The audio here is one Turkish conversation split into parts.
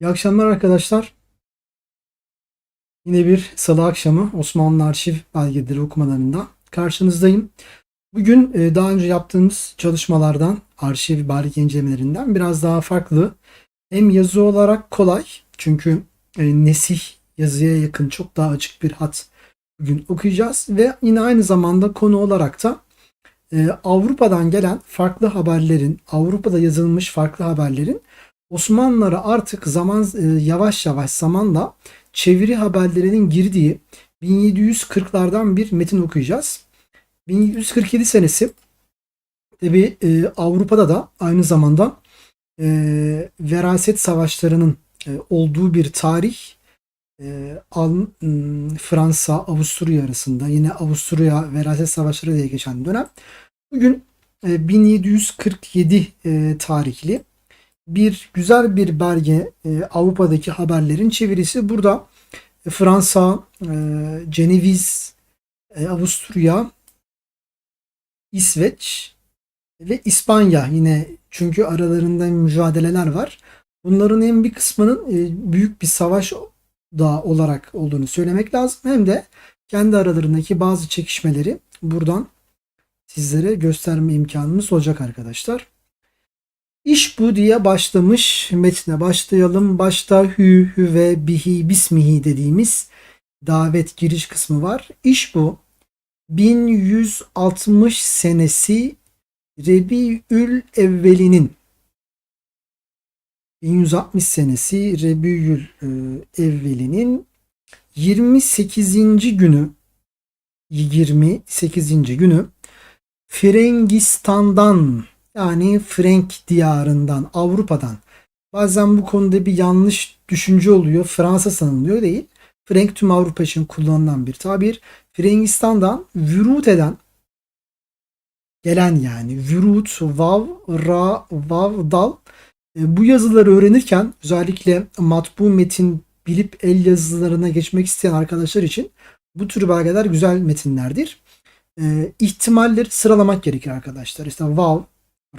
İyi akşamlar arkadaşlar. Yine bir salı akşamı Osmanlı Arşiv belgeleri okumalarında karşınızdayım. Bugün e, daha önce yaptığımız çalışmalardan, arşiv belge incelemelerinden biraz daha farklı. Hem yazı olarak kolay çünkü e, nesih yazıya yakın çok daha açık bir hat bugün okuyacağız ve yine aynı zamanda konu olarak da e, Avrupa'dan gelen farklı haberlerin, Avrupa'da yazılmış farklı haberlerin Osmanlılara artık zaman e, yavaş yavaş zamanla çeviri haberlerinin girdiği 1740'lardan bir metin okuyacağız. 1747 senesi tabi e, Avrupa'da da aynı zamanda e, veraset savaşlarının e, olduğu bir tarih. E, Al- Fransa, Avusturya arasında yine Avusturya veraset savaşları diye geçen dönem. Bugün e, 1747 e, tarihli bir güzel bir belge e, Avrupa'daki haberlerin çevirisi. Burada e, Fransa, e, Ceneviz, e, Avusturya, İsveç ve İspanya yine çünkü aralarında mücadeleler var. Bunların hem bir kısmının e, büyük bir savaş da olarak olduğunu söylemek lazım. Hem de kendi aralarındaki bazı çekişmeleri buradan sizlere gösterme imkanımız olacak arkadaşlar. İş bu diye başlamış. Metne başlayalım. Başta hü, hü ve bihi, bismihi dediğimiz davet giriş kısmı var. İş bu. 1160 senesi Rebiül Evveli'nin 1160 senesi Rebiül e, Evveli'nin 28. günü 28. günü Frengistan'dan yani Frank diyarından, Avrupa'dan. Bazen bu konuda bir yanlış düşünce oluyor. Fransa sanılıyor değil. Frank tüm Avrupa için kullanılan bir tabir. Frangistan'dan vürut eden gelen yani vürut, vav, ra, vav, dal. E, Bu yazıları öğrenirken özellikle matbu metin bilip el yazılarına geçmek isteyen arkadaşlar için bu tür belgeler güzel metinlerdir. E, ihtimalleri sıralamak gerekir arkadaşlar. İşte vav,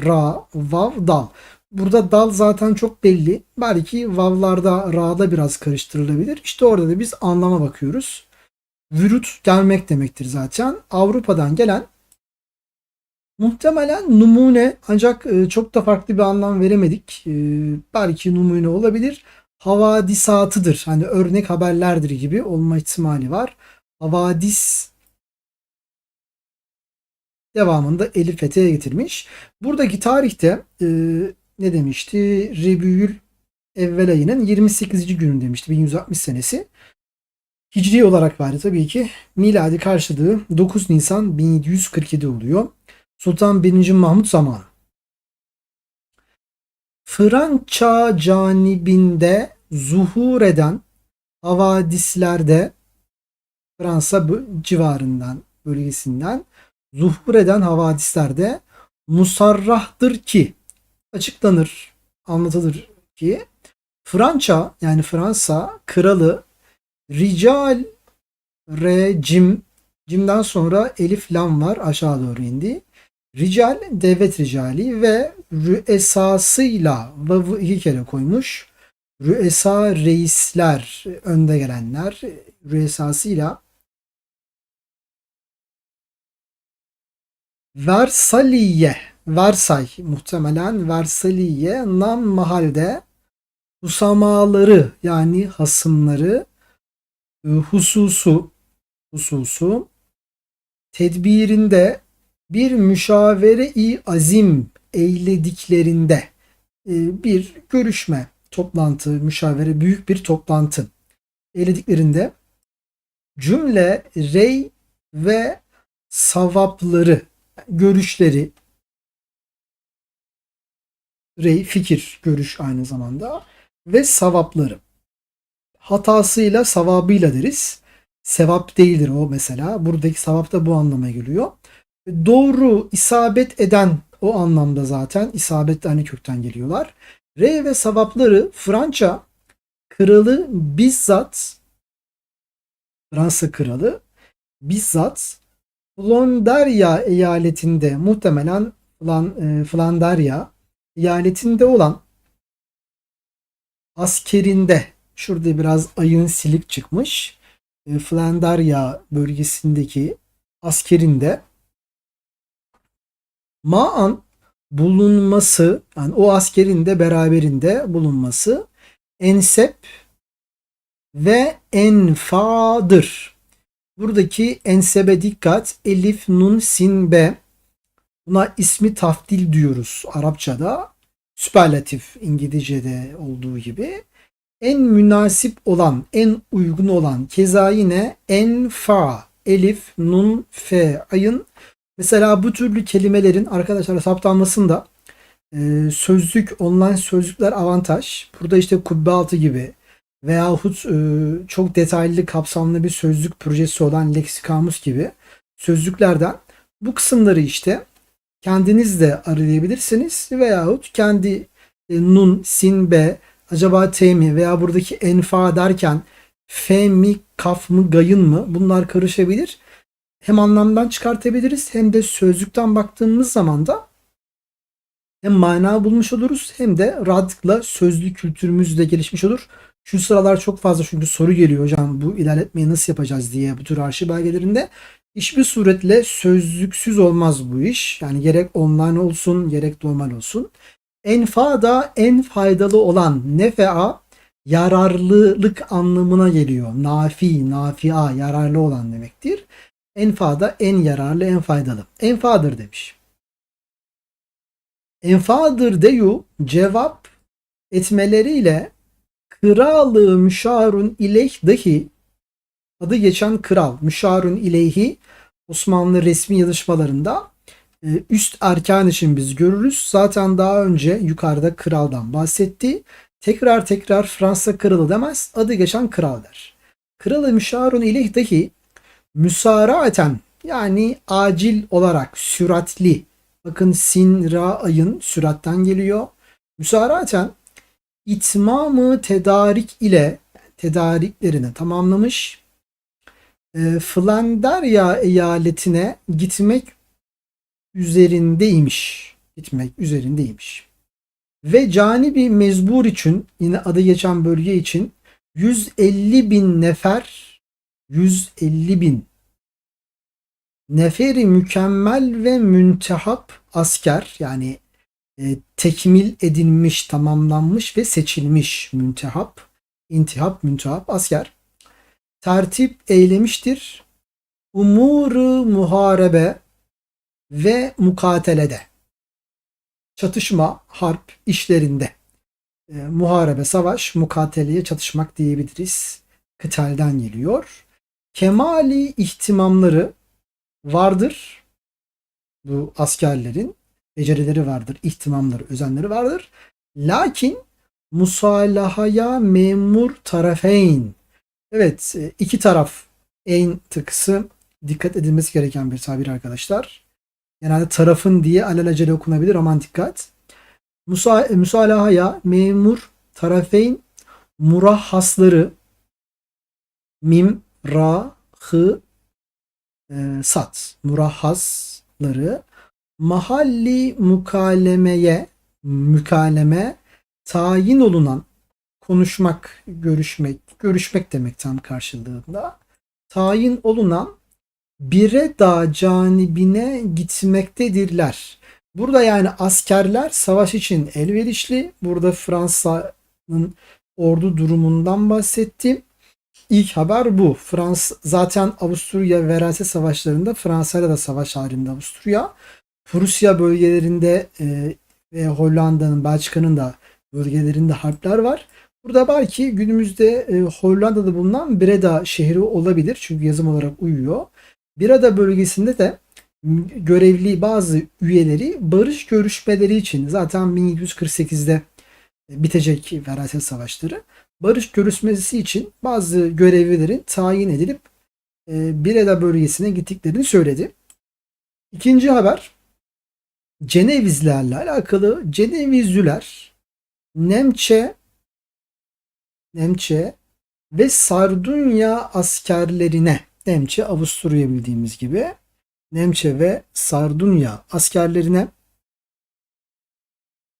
ra, vav, dal. Burada dal zaten çok belli. Belki vavlarda ra'da biraz karıştırılabilir. İşte orada da biz anlama bakıyoruz. Vürut gelmek demektir zaten. Avrupa'dan gelen muhtemelen numune ancak e, çok da farklı bir anlam veremedik. E, belki numune olabilir. Havadisatıdır. Hani örnek haberlerdir gibi olma ihtimali var. Havadis devamında Elif Fethi'ye getirmiş. Buradaki tarihte e, ne demişti? Rebiyül evvel ayının 28. günü demişti. 1160 senesi. Hicri olarak verdi tabii ki. Miladi karşılığı 9 Nisan 1747 oluyor. Sultan 1. Mahmut zamanı. França canibinde zuhur eden havadislerde Fransa civarından bölgesinden zuhur eden havadislerde musarrahtır ki açıklanır, anlatılır ki Fransa yani Fransa kralı rical rejim cimden sonra elif lam var aşağı doğru indi. Rical devlet ricali ve rüesasıyla vav'ı iki kere koymuş. Rüesa reisler önde gelenler rüesasıyla Versaliye, Versay muhtemelen Versaliye nam mahalde husamaları yani hasımları e, hususu hususu tedbirinde bir müşavere-i azim eylediklerinde e, bir görüşme, toplantı, müşavere büyük bir toplantı eylediklerinde cümle rey ve savapları görüşleri rey fikir görüş aynı zamanda ve savapları hatasıyla savabıyla deriz. Sevap değildir o mesela. Buradaki sevap da bu anlama geliyor. Doğru isabet eden o anlamda zaten isabet de aynı kökten geliyorlar. Re ve savapları Fransa kralı bizzat Fransa kralı bizzat Flandria eyaletinde muhtemelen Flan, e, Flandria eyaletinde olan askerinde şurada biraz ayın silik çıkmış. E, Flandarya bölgesindeki askerinde Ma'an bulunması yani o askerin de beraberinde bulunması ensep ve enfadır. Buradaki ensebe dikkat. Elif, nun, sin, be. Buna ismi tafdil diyoruz Arapçada. Süperlatif İngilizce'de olduğu gibi. En münasip olan, en uygun olan keza yine en fa, elif, nun, fe, ayın. Mesela bu türlü kelimelerin arkadaşlar saptanmasında e, sözlük, online sözlükler avantaj. Burada işte kubbe altı gibi veyahut e, çok detaylı kapsamlı bir sözlük projesi olan Lexikamus gibi sözlüklerden bu kısımları işte kendiniz de arayabilirsiniz veyahut kendi e, nun, sin, be, acaba t mi veya buradaki enfa derken f mi, kaf mı, gayın mı bunlar karışabilir. Hem anlamdan çıkartabiliriz hem de sözlükten baktığımız zaman da hem mana bulmuş oluruz hem de rahatlıkla sözlü kültürümüz de gelişmiş olur. Şu sıralar çok fazla çünkü soru geliyor hocam bu ilerletmeyi nasıl yapacağız diye bu tür arşiv belgelerinde. Hiçbir suretle sözlüksüz olmaz bu iş. Yani gerek online olsun gerek normal olsun. Enfa da en faydalı olan nefea yararlılık anlamına geliyor. Nafi, nafia yararlı olan demektir. Enfa da en yararlı, en faydalı. Enfadır demiş. Enfadır deyu cevap etmeleriyle kralı müşarun ileyh dahi adı geçen kral müşarun ileyhi Osmanlı resmi yazışmalarında e, üst erkan için biz görürüz. Zaten daha önce yukarıda kraldan bahsetti. Tekrar tekrar Fransa kralı demez. Adı geçen kral der. Kralı müşarun ileyh dahi müsaraeten yani acil olarak süratli bakın sin ra ayın süratten geliyor. Müsaraeten itmamı tedarik ile tedariklerini tamamlamış. E, Flanderya eyaletine gitmek üzerindeymiş. Gitmek üzerindeymiş. Ve canibi mezbur için yine adı geçen bölge için 150 bin nefer 150 bin neferi mükemmel ve müntehap asker yani e, tekmil edilmiş, tamamlanmış ve seçilmiş müntehap, intihap, müntehap asker tertip eylemiştir. Umuru muharebe ve mukatelede çatışma, harp işlerinde e, muharebe, savaş, mukateleye çatışmak diyebiliriz. Kıtelden geliyor. Kemali ihtimamları vardır bu askerlerin becerileri vardır, ihtimamları, özenleri vardır. Lakin musalahaya memur tarafeyn. Evet, iki taraf en tıkısı dikkat edilmesi gereken bir tabir arkadaşlar. Genelde tarafın diye alelacele okunabilir aman dikkat. Musa, musalahaya memur tarafeyn murahhasları mim, ra, hı, e, sat murahhasları mahalli mukalemeye mükaleme tayin olunan konuşmak, görüşmek, görüşmek demek tam karşılığında tayin olunan bire da canibine gitmektedirler. Burada yani askerler savaş için elverişli. Burada Fransa'nın ordu durumundan bahsettim. İlk haber bu. Frans zaten Avusturya veraset savaşlarında Fransa'yla da savaş halinde Avusturya. Prusya bölgelerinde e, ve Hollanda'nın, Belçika'nın da bölgelerinde harpler var. Burada belki günümüzde e, Hollanda'da bulunan Breda şehri olabilir. Çünkü yazım olarak uyuyor. Breda bölgesinde de görevli bazı üyeleri barış görüşmeleri için zaten 1748'de bitecek veraset savaşları. Barış görüşmesi için bazı görevlilerin tayin edilip e, Breda bölgesine gittiklerini söyledi. İkinci haber Cenevizlerle alakalı Cenevizliler Nemçe Nemçe ve Sardunya askerlerine Nemçe Avusturya bildiğimiz gibi Nemçe ve Sardunya askerlerine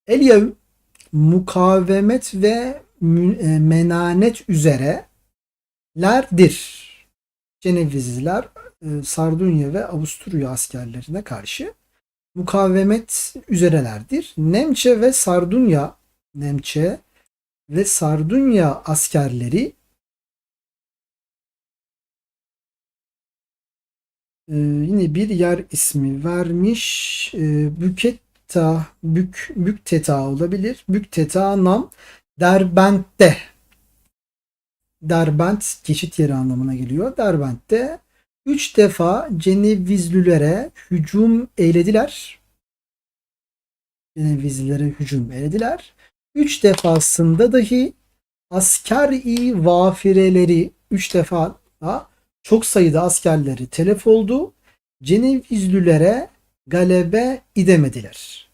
Elyev mukavemet ve e, menanet üzerelerdir. Cenevizliler e, Sardunya ve Avusturya askerlerine karşı mukavemet üzerelerdir. Nemçe ve Sardunya Nemçe ve Sardunya askerleri e, yine bir yer ismi vermiş. E, Büketta, Bük, Bükteta olabilir. Bükteta nam Derbent'te. Derbent geçit yeri anlamına geliyor. Derbent'te üç defa Cenevizlülere hücum eylediler. Cenevizlilere hücum eylediler. Üç defasında dahi asker-i vafireleri üç defa da çok sayıda askerleri telef oldu. Cenevizlülere galebe idemediler.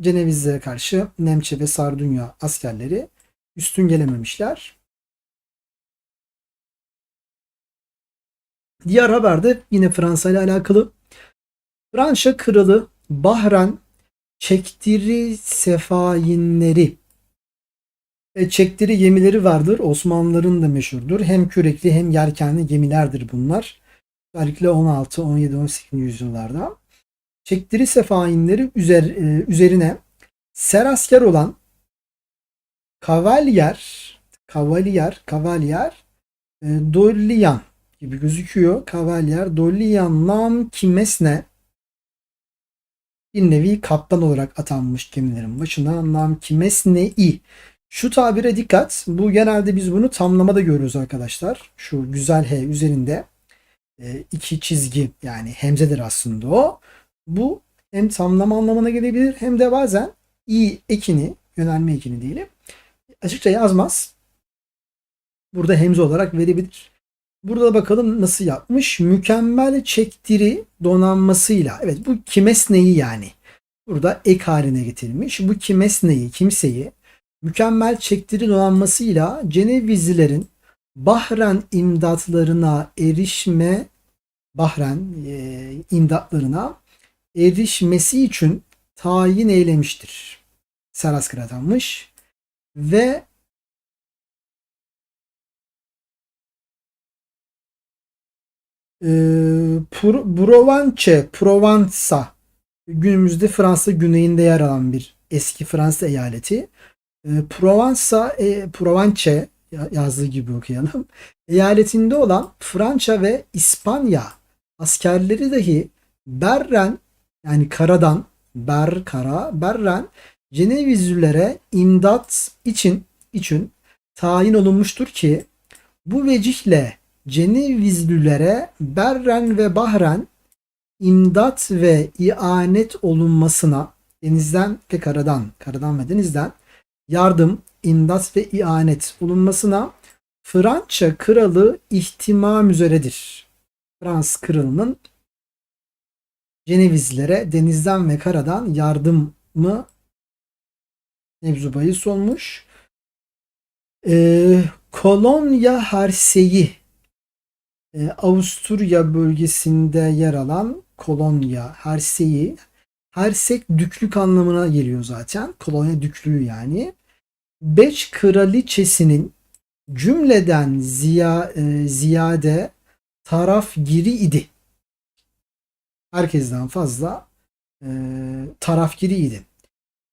Cenevizlere karşı Nemçe ve Sardunya askerleri üstün gelememişler. Diğer haber de yine Fransa ile alakalı. Fransa kralı Bahren çektiri sefainleri e, çektiri gemileri vardır. Osmanlıların da meşhurdur. Hem kürekli hem yelkenli gemilerdir bunlar. Özellikle 16, 17, 18. yüzyıllarda. Çektiri sefainleri üzer, e, üzerine ser asker olan kavalyer, kavalyer, kavalyer e, Dolliyan gibi gözüküyor. Kavalyer Dolliyan nam kimesne bir nevi kaptan olarak atanmış gemilerin başına nam kimesne-i şu tabire dikkat. Bu genelde biz bunu tamlamada görürüz arkadaşlar. Şu güzel H üzerinde e, iki çizgi yani hemzedir aslında o. Bu hem tamlama anlamına gelebilir hem de bazen i ekini, yönelme ekini diyelim. Açıkça yazmaz. Burada hemze olarak verebilir. Burada bakalım nasıl yapmış. Mükemmel çektiri donanmasıyla. Evet bu kimesneyi yani. Burada ek haline getirilmiş. Bu kimesneyi, kimseyi mükemmel çektiri donanmasıyla Cenevizlilerin Bahren imdatlarına erişme Bahren e, imdatlarına erişmesi için tayin eylemiştir. Serasker atanmış ve e, Provence, Provansa günümüzde Fransa güneyinde yer alan bir eski Fransa eyaleti. E, Provansa, e, Provence yazdığı gibi okuyalım. Eyaletinde olan Fransa ve İspanya askerleri dahi Berren yani karadan Ber kara Berren Cenevizlilere imdat için için tayin olunmuştur ki bu vecihle Cenevizlilere Berren ve Bahren imdat ve ianet olunmasına denizden ve karadan, karadan ve denizden yardım, imdat ve ianet olunmasına Fransa kralı ihtimam üzeredir. Frans kralının Cenevizlilere denizden ve karadan yardımı mevzu bahis olmuş. Ee, Kolonya Herseyi e, Avusturya bölgesinde yer alan Kolonya Herseyi Hersek düklük anlamına geliyor zaten. Kolonya düklüğü yani. Beş kraliçesinin cümleden ziya, e, ziyade taraf giri idi. Herkesten fazla e, taraf giri idi.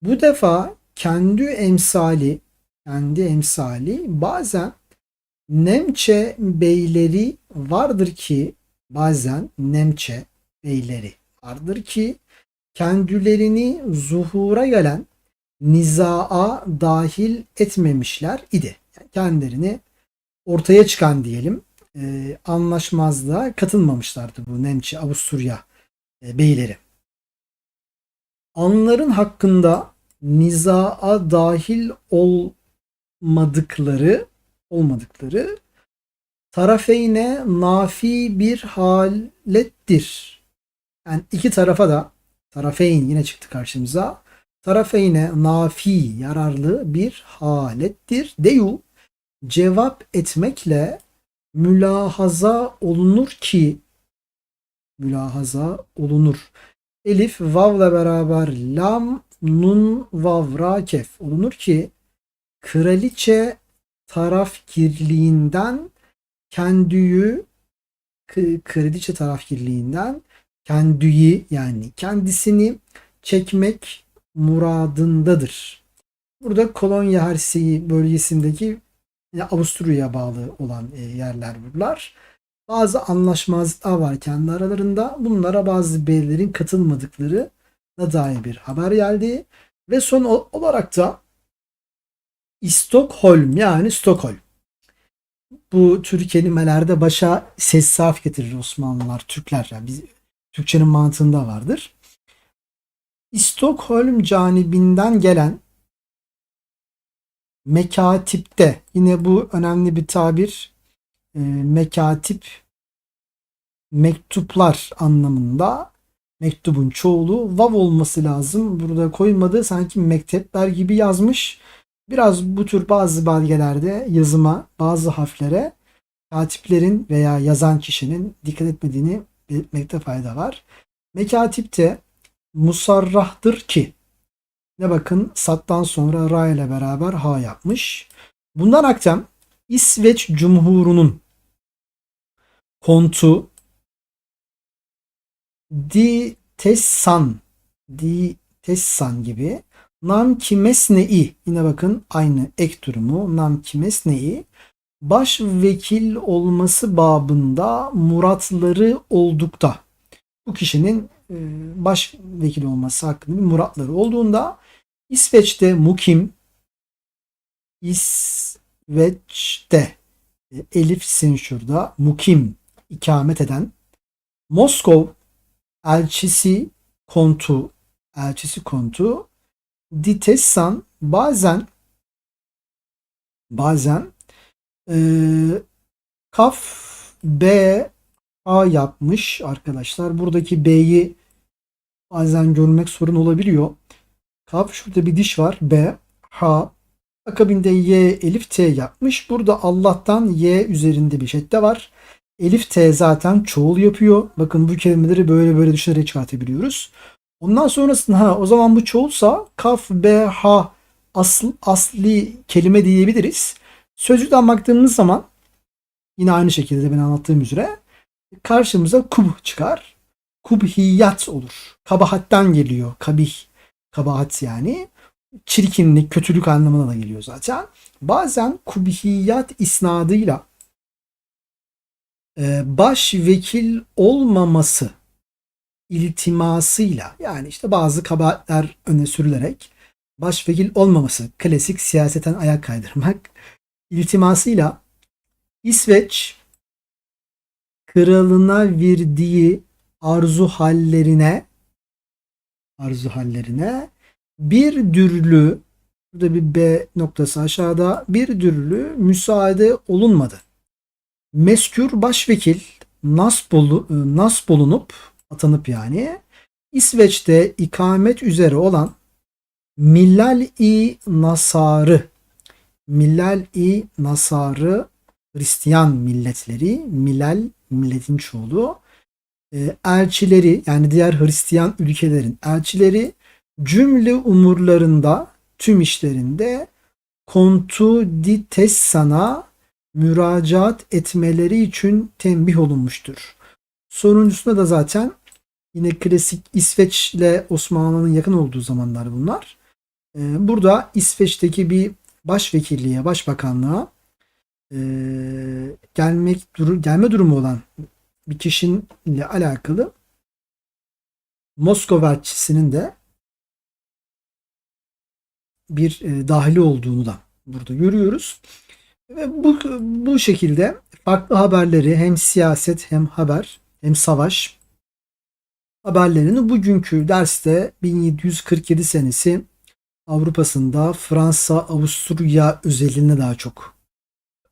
Bu defa kendi emsali kendi emsali bazen Nemçe beyleri vardır ki bazen Nemçe beyleri vardır ki kendilerini zuhura gelen nizaa dahil etmemişler idi. Yani kendilerini ortaya çıkan diyelim e, anlaşmazlığa katılmamışlardı bu Nemçe Avusturya e, beyleri. Anların hakkında nizaa dahil olmadıkları olmadıkları tarafeyne nafi bir halettir. Yani iki tarafa da tarafeyn yine çıktı karşımıza. Tarafeyne nafi yararlı bir halettir. Deyu cevap etmekle mülahaza olunur ki mülahaza olunur. Elif vavla beraber lam nun vav ra kef olunur ki kraliçe tarafgirliğinden kendiyi k- krediçe tarafgirliğinden kendiyi yani kendisini çekmek muradındadır. Burada Kolonya Herseyi bölgesindeki Avusturya'ya bağlı olan e, yerler bunlar. Bazı anlaşmazlıklar var kendi aralarında. Bunlara bazı beylerin katılmadıkları da dair bir haber geldi. Ve son olarak da Stockholm yani Stockholm. Bu tür kelimelerde başa ses saf getirir Osmanlılar, Türkler. Yani biz, Türkçenin mantığında vardır. Stockholm canibinden gelen mekatipte yine bu önemli bir tabir e, mekatip mektuplar anlamında mektubun çoğulu vav olması lazım. Burada koymadı sanki mektepler gibi yazmış. Biraz bu tür bazı belgelerde yazıma, bazı harflere katiplerin veya yazan kişinin dikkat etmediğini belirtmekte fayda var. Mekatipte musarrahtır ki ne bakın sattan sonra ra ile beraber ha yapmış. Bundan aktem İsveç Cumhuru'nun kontu Di Tessan Di Tessan gibi Nam Kimesne'i yine bakın aynı ek durumu. Nam Kimesne'i baş vekil olması babında muratları oldukta. Bu kişinin e, baş vekil olması hakkında bir muratları olduğunda İsveç'te mukim İsveç'te e, Elif sin şurada mukim ikamet eden Moskov elçisi kontu elçisi kontu Ditessan bazen bazen e, kaf B A yapmış arkadaşlar. Buradaki B'yi bazen görmek sorun olabiliyor. Kaf şurada bir diş var. B, H. Akabinde Y, Elif, T yapmış. Burada Allah'tan Y üzerinde bir şedde var. Elif T zaten çoğul yapıyor. Bakın bu kelimeleri böyle böyle düşünerek çıkartabiliyoruz. Ondan sonrasında ha o zaman bu çoğulsa kaf, B, H asıl, asli kelime diyebiliriz. Sözcükten baktığımız zaman yine aynı şekilde ben anlattığım üzere karşımıza kub çıkar. Kubhiyat olur. Kabahattan geliyor. Kabih. Kabahat yani. Çirkinlik, kötülük anlamına da geliyor zaten. Bazen kubhiyat isnadıyla e, baş vekil olmaması iltimasıyla yani işte bazı kabahatler öne sürülerek baş vekil olmaması klasik siyaseten ayak kaydırmak iltimasıyla İsveç kralına verdiği arzu hallerine arzu hallerine bir dürlü burada bir B noktası aşağıda bir dürlü müsaade olunmadı. Meskür başvekil nasbolu, nasbolunup atanıp yani İsveç'te ikamet üzere olan Millal-i Nasarı Millal-i Nasarı Hristiyan milletleri Milal milletin çoğulu e, elçileri yani diğer Hristiyan ülkelerin elçileri cümle umurlarında tüm işlerinde kontu di müracaat etmeleri için tembih olunmuştur. Sonuncusunda da zaten yine klasik İsveç ile Osmanlı'nın yakın olduğu zamanlar bunlar. E, burada İsveç'teki bir başvekilliğe, başbakanlığa e, gelmek gelme durumu olan bir kişinin ile alakalı Moskova elçisinin de bir e, dahili olduğunu da burada görüyoruz. Ve bu, bu şekilde farklı haberleri hem siyaset hem haber hem savaş haberlerini bugünkü derste 1747 senesi Avrupa'sında Fransa, Avusturya özelinde daha çok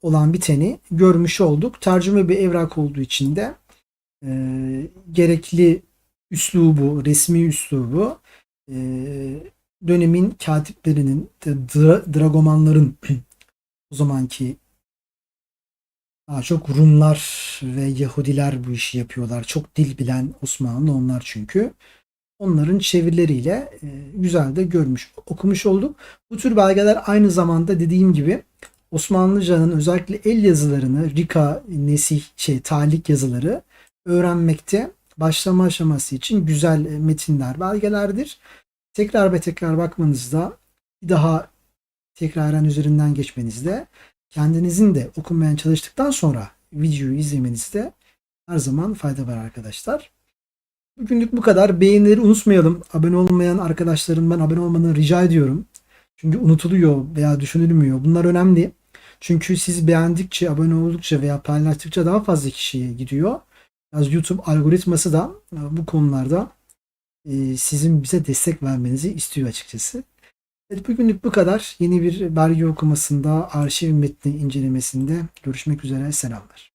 olan biteni görmüş olduk. Tercüme bir evrak olduğu için de e, gerekli üslubu, resmi üslubu e, dönemin katiplerinin, dra, dragomanların o zamanki daha çok Rumlar ve Yahudiler bu işi yapıyorlar. Çok dil bilen Osmanlı onlar çünkü. Onların çevirileriyle e, güzel de görmüş, okumuş olduk. Bu tür belgeler aynı zamanda dediğim gibi Osmanlıca'nın özellikle el yazılarını, Rika, Nesih, şey, Talik yazıları öğrenmekte başlama aşaması için güzel e, metinler, belgelerdir. Tekrar ve tekrar bakmanızda bir daha tekraren üzerinden geçmenizde kendinizin de okumaya çalıştıktan sonra videoyu izlemenizde her zaman fayda var arkadaşlar. Bugünlük bu kadar. Beğenileri unutmayalım. Abone olmayan arkadaşlarımdan abone olmanı rica ediyorum. Çünkü unutuluyor veya düşünülmüyor. Bunlar önemli. Çünkü siz beğendikçe, abone oldukça veya paylaştıkça daha fazla kişiye gidiyor. Biraz YouTube algoritması da bu konularda e, sizin bize destek vermenizi istiyor açıkçası. Evet, bugünlük bu kadar. Yeni bir belge okumasında, arşiv metni incelemesinde görüşmek üzere. Selamlar.